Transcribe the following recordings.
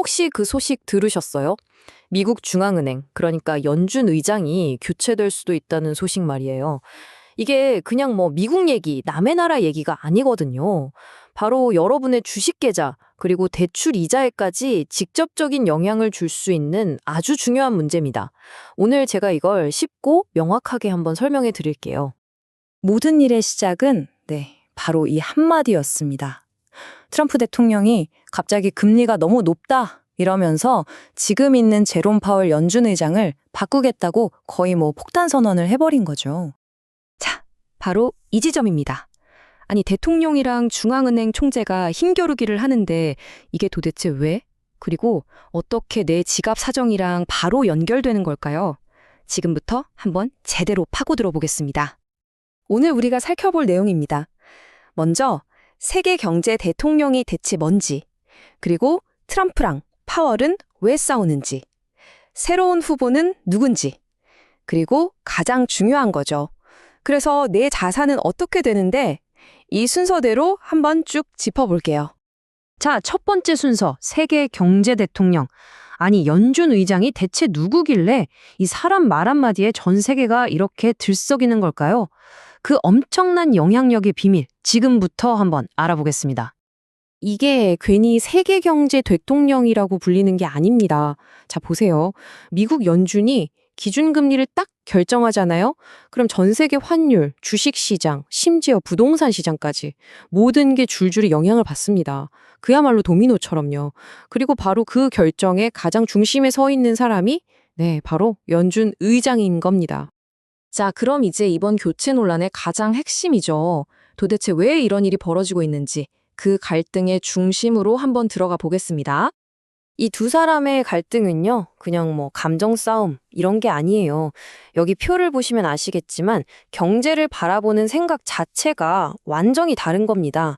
혹시 그 소식 들으셨어요? 미국 중앙은행, 그러니까 연준 의장이 교체될 수도 있다는 소식 말이에요. 이게 그냥 뭐 미국 얘기, 남의 나라 얘기가 아니거든요. 바로 여러분의 주식 계좌, 그리고 대출 이자에까지 직접적인 영향을 줄 수 있는 아주 중요한 문제입니다. 오늘 제가 이걸 쉽고 명확하게 한번 설명해 드릴게요. 모든 일의 시작은 네, 바로 이 한마디였습니다. 트럼프 대통령이 갑자기 금리가 너무 높다 이러면서 지금 있는 제롬 파월 연준 의장을 바꾸겠다고 거의 뭐 폭탄 선언을 해버린 거죠. 자, 바로 이 지점입니다. 아니, 대통령이랑 중앙은행 총재가 힘겨루기를 하는데 이게 도대체 왜? 그리고 어떻게 내 지갑 사정이랑 바로 연결되는 걸까요? 지금부터 한번 제대로 파고들어 보겠습니다. 오늘 우리가 살펴볼 내용입니다. 먼저 세계 경제 대통령이 대체 뭔지, 그리고 트럼프랑 파월은 왜 싸우는지, 새로운 후보는 누군지, 그리고 가장 중요한 거죠. 그래서 내 자산은 어떻게 되는데 이 순서대로 한번 쭉 짚어볼게요. 자, 첫 번째 순서, 세계 경제 대통령. 아니, 연준 의장이 대체 누구길래 이 사람 말 한마디에 전 세계가 이렇게 들썩이는 걸까요? 그 엄청난 영향력의 비밀, 지금부터 한번 알아보겠습니다. 이게 괜히 세계 경제 대통령이라고 불리는 게 아닙니다. 자, 보세요. 미국 연준이 기준금리를 딱 결정하잖아요? 그럼 전 세계 환율, 주식시장, 심지어 부동산 시장까지 모든 게 줄줄이 영향을 받습니다. 그야말로 도미노처럼요. 그리고 바로 그 결정의 가장 중심에 서 있는 사람이 네, 바로 연준 의장인 겁니다. 자, 그럼 이제 이번 교체 논란의 가장 핵심이죠. 도대체 왜 이런 일이 벌어지고 있는지 그 갈등의 중심으로 한번 들어가 보겠습니다. 이 두 사람의 갈등은요, 그냥 뭐 감정 싸움 이런 게 아니에요. 여기 표를 보시면 아시겠지만 경제를 바라보는 생각 자체가 완전히 다른 겁니다.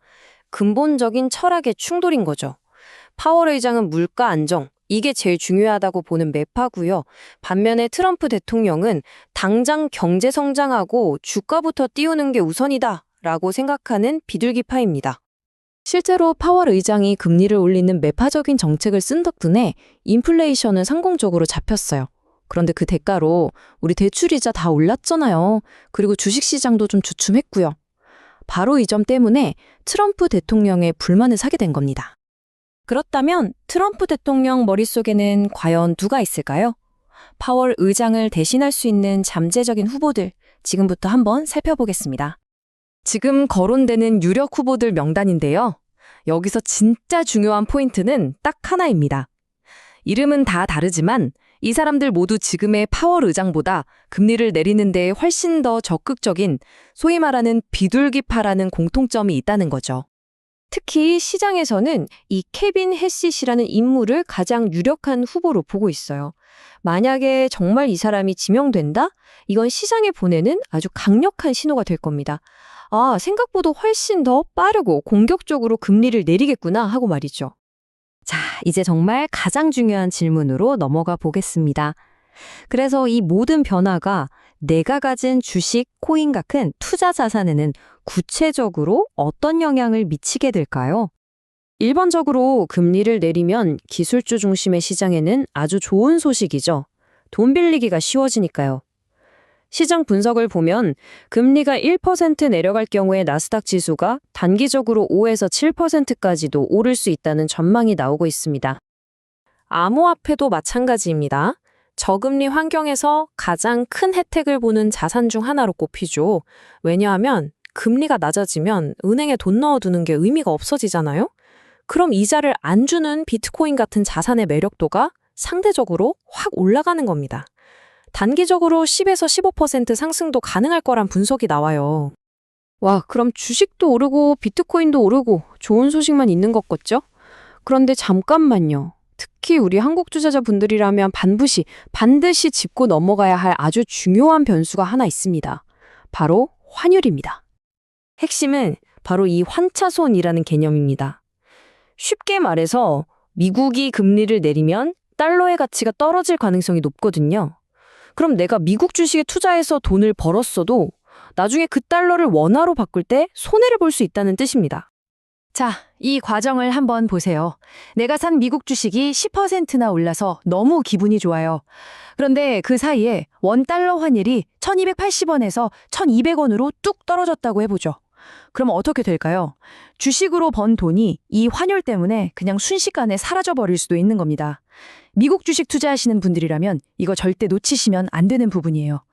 근본적인 철학의 충돌인 거죠. 파월 의장은 물가 안정, 이게 제일 중요하다고 보는 매파고요. 반면에 트럼프 대통령은 당장 경제 성장하고 주가부터 띄우는 게 우선이다 라고 생각하는 비둘기파입니다. 실제로 파월 의장이 금리를 올리는 매파적인 정책을 쓴 덕분에 인플레이션은 성공적으로 잡혔어요. 그런데 그 대가로 우리 대출이자 다 올랐잖아요. 그리고 주식시장도 좀 주춤했고요. 바로 이 점 때문에 트럼프 대통령의 불만을 사게 된 겁니다. 그렇다면 트럼프 대통령 머릿속에는 과연 누가 있을까요? 파월 의장을 대신할 수 있는 잠재적인 후보들, 지금부터 한번 살펴보겠습니다. 지금 거론되는 유력 후보들 명단인데요. 여기서 진짜 중요한 포인트는 딱 하나입니다. 이름은 다 다르지만 이 사람들 모두 지금의 파월 의장보다 금리를 내리는 데 훨씬 더 적극적인 소위 말하는 비둘기파라는 공통점이 있다는 거죠. 특히 시장에서는 이 케빈 해시시라는 인물을 가장 유력한 후보로 보고 있어요. 만약에 정말 이 사람이 지명된다? 이건 시장에 보내는 아주 강력한 신호가 될 겁니다. 아, 생각보다 훨씬 더 빠르고 공격적으로 금리를 내리겠구나 하고 말이죠. 자, 이제 정말 가장 중요한 질문으로 넘어가 보겠습니다. 그래서 이 모든 변화가 내가 가진 주식, 코인 같은 투자 자산에는 구체적으로 어떤 영향을 미치게 될까요? 일반적으로 금리를 내리면 기술주 중심의 시장에는 아주 좋은 소식이죠. 돈 빌리기가 쉬워지니까요. 시장 분석을 보면 금리가 1% 내려갈 경우에 나스닥 지수가 단기적으로 5에서 7%까지도 오를 수 있다는 전망이 나오고 있습니다. 암호화폐도 마찬가지입니다. 저금리 환경에서 가장 큰 혜택을 보는 자산 중 하나로 꼽히죠. 왜냐하면 금리가 낮아지면 은행에 돈 넣어두는 게 의미가 없어지잖아요? 그럼 이자를 안 주는 비트코인 같은 자산의 매력도가 상대적으로 확 올라가는 겁니다. 단기적으로 10에서 15% 상승도 가능할 거란 분석이 나와요. 와, 그럼 주식도 오르고 비트코인도 오르고 좋은 소식만 있는 것 같죠? 그런데 잠깐만요. 특히 우리 한국 투자자분들이라면 반드시 반드시 짚고 넘어가야 할 아주 중요한 변수가 하나 있습니다. 바로 환율입니다. 핵심은 바로 이 환차손이라는 개념입니다. 쉽게 말해서 미국이 금리를 내리면 달러의 가치가 떨어질 가능성이 높거든요. 그럼 내가 미국 주식에 투자해서 돈을 벌었어도 나중에 그 달러를 원화로 바꿀 때 손해를 볼 수 있다는 뜻입니다. 자, 이 과정을 한번 보세요. 내가 산 미국 주식이 10%나 올라서 너무 기분이 좋아요. 그런데 그 사이에 원달러 환율이 1280원에서 1200원으로 뚝 떨어졌다고 해보죠. 그럼 어떻게 될까요? 주식으로 번 돈이 이 환율 때문에 그냥 순식간에 사라져 버릴 수도 있는 겁니다. 미국 주식 투자하시는 분들이라면 이거 절대 놓치시면 안 되는 부분이에요.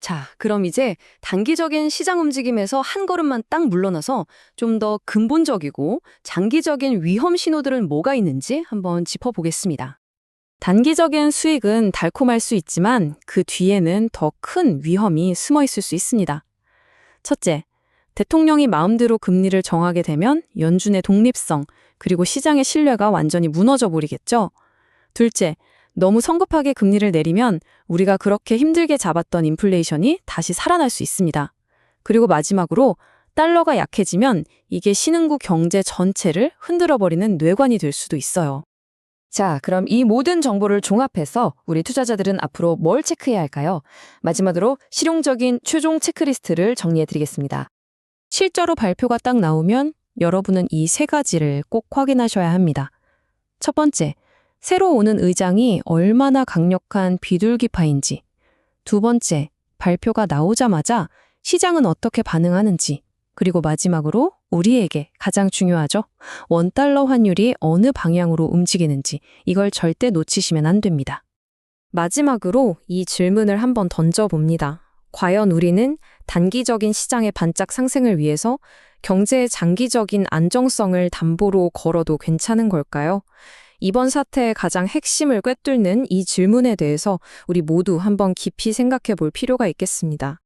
자, 그럼 이제 단기적인 시장 움직임에서 한 걸음만 딱 물러나서 좀 더 근본적이고 장기적인 위험 신호들은 뭐가 있는지 한번 짚어보겠습니다. 단기적인 수익은 달콤할 수 있지만 그 뒤에는 더 큰 위험이 숨어 있을 수 있습니다. 첫째, 대통령이 마음대로 금리를 정하게 되면 연준의 독립성, 그리고 시장의 신뢰가 완전히 무너져 버리겠죠. 둘째, 너무 성급하게 금리를 내리면 우리가 그렇게 힘들게 잡았던 인플레이션이 다시 살아날 수 있습니다. 그리고 마지막으로 달러가 약해지면 이게 신흥국 경제 전체를 흔들어버리는 뇌관이 될 수도 있어요. 자, 그럼 이 모든 정보를 종합해서 우리 투자자들은 앞으로 뭘 체크해야 할까요? 마지막으로 실용적인 최종 체크리스트를 정리해 드리겠습니다. 실제로 발표가 딱 나오면 여러분은 이 세 가지를 꼭 확인하셔야 합니다. 첫 번째, 새로 오는 의장이 얼마나 강력한 비둘기파인지. 두 번째, 발표가 나오자마자 시장은 어떻게 반응하는지. 그리고 마지막으로 우리에게 가장 중요하죠. 원달러 환율이 어느 방향으로 움직이는지 이걸 절대 놓치시면 안 됩니다. 마지막으로 이 질문을 한번 던져봅니다. 과연 우리는 단기적인 시장의 반짝 상승을 위해서 경제의 장기적인 안정성을 담보로 걸어도 괜찮은 걸까요? 이번 사태의 가장 핵심을 꿰뚫는 이 질문에 대해서 우리 모두 한번 깊이 생각해 볼 필요가 있겠습니다.